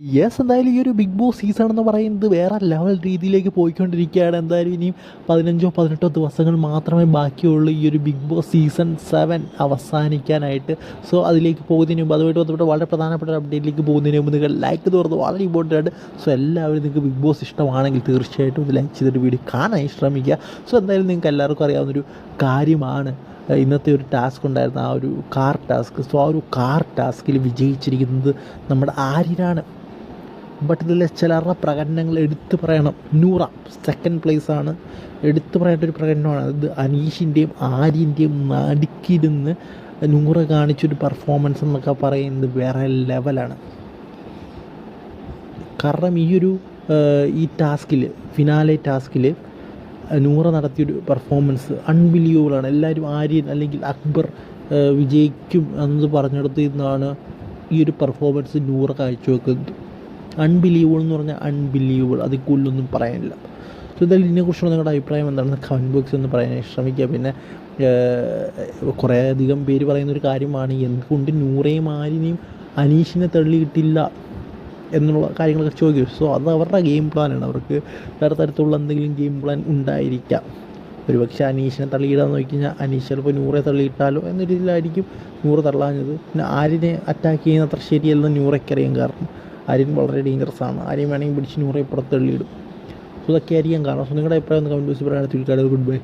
Yes എന്തായാലും ഈ ഒരു ബിഗ് ബോസ് സീസൺ എന്ന് പറയുന്നത് വേറെ ലെവൽ രീതിയിലേക്ക് പോയിക്കൊണ്ടിരിക്കുകയാണ്. എന്തായാലും ഇനിയും പതിനഞ്ചോ പതിനെട്ടോ ദിവസങ്ങൾ മാത്രമേ ബാക്കിയുള്ളൂ ഈ ഒരു ബിഗ് ബോസ് സീസൺ സെവൻ അവസാനിക്കാനായിട്ട്. സോ അതിലേക്ക് പോകുന്നതിന് മുമ്പ് അതുമായിട്ട് ബന്ധപ്പെട്ട് വളരെ പ്രധാനപ്പെട്ട ഒരു അപ്ഡേറ്റിലേക്ക് പോകുന്നതിന് മുമ്പ് നിങ്ങൾ ലൈക്ക് തുറന്ന് വളരെ ഇമ്പോർട്ടന്റ് ആണ്. സോ എല്ലാവരും നിങ്ങൾക്ക് ബിഗ് ബോസ് ഇഷ്ടമാണെങ്കിൽ തീർച്ചയായിട്ടും ഇത് ലൈക്ക് ചെയ്തിട്ട് വീഡിയോ കാണാൻ ശ്രമിക്കുക. സോ എന്തായാലും നിങ്ങൾക്ക് എല്ലാവർക്കും അറിയാവുന്നൊരു കാര്യമാണ്. ഇന്നത്തെ ഒരു ടാസ്ക് ഉണ്ടായിരുന്ന ആ ഒരു കാർ ടാസ്ക് സോ ആ ഒരു കാർ ടാസ്കിൽ വിജയിച്ചിരിക്കുന്നത് നമ്മുടെ ആര്യനാണ് ബട്ട് ഇതിലെ ചിലരുടെ പ്രകടനങ്ങൾ എടുത്തു പറയണം. നൂറ സെക്കൻഡ് പ്ലേസ് ആണ്. എടുത്തു പറയേണ്ട ഒരു പ്രകടനമാണ്. അത് അനീഷിന്റെയും ആര്യന്റെയും നടുക്കിരുന്ന് നൂറ കാണിച്ചൊരു പെർഫോമൻസ് എന്നൊക്കെ പറയുന്നത് വേറെ ലെവലാണ് കാരണം ഈ ഒരു ഈ ടാസ്കിൽ ഫിനാലെ ടാസ്കിൽ നൂറ നടത്തിയൊരു പെർഫോമൻസ് അൺബിലീവബിളാണ് എല്ലാവരും ആര്യൻ അല്ലെങ്കിൽ അക്ബർ വിജയിക്കും എന്ന് പറഞ്ഞെടുത്തിരുന്നാണ് ഈ ഒരു പെർഫോമൻസ് നൂറ കാഴ്ചവെക്കുന്നത്. അൺബിലീവബിൾ എന്ന് പറഞ്ഞാൽ അൺബിലീവബിൾ അതിൽ കൂടുതലൊന്നും പറയാനില്ല. സോ ഇതായാലും ഇതിനെക്കുറിച്ചുള്ള നിങ്ങളുടെ അഭിപ്രായം എന്താണെന്ന് കമന്റ് ബോക്സിൽ ഒന്ന് പറയാൻ ശ്രമിക്കുക. പിന്നെ കുറേ കുറേയധികം പേര് പറയുന്ന ഒരു കാര്യമാണ് എന്തുകൊണ്ട് നൂറേയും ആരിനെയും അനീഷിനെ തള്ളിയിട്ടില്ല? എന്നുള്ള കാര്യങ്ങളൊക്കെ ചോദിക്കും. സോ അത് അവരുടെ ഗെയിം പ്ലാനാണ് അവർക്ക് വേറെ തരത്തിലുള്ള എന്തെങ്കിലും ഗെയിം പ്ലാൻ ഉണ്ടായിരിക്കാം. ഒരു പക്ഷേ അനീഷിനെ തള്ളിയിടാന്ന് നോക്കി കഴിഞ്ഞാൽ അനീഷ് ചിലപ്പോൾ നൂറെ തള്ളിയിട്ടാലോ എന്ന രീതിയിലായിരിക്കും നൂറ് തള്ളാഞ്ഞത്. പിന്നെ ആരിനെ അറ്റാക്ക് ചെയ്യുന്ന അത്ര ശരിയല്ലെന്ന് നൂറയ്ക്കറിയാൻ കാരണം. ആര്യൻ വളരെ ഡേഞ്ചറസ് ആണ്. ആരെയും വേണമെങ്കിൽ പിടിച്ച് നൂറെ പുറത്ത് തള്ളിയിടും. സോ ഇതൊക്കെ ആയിരിക്കാം കാരണം സോ നിങ്ങളുടെ അഭിപ്രായം ഒന്ന് കമന്റ് ബോക്സിൽ പറയാൻ ഗുഡ് ബൈ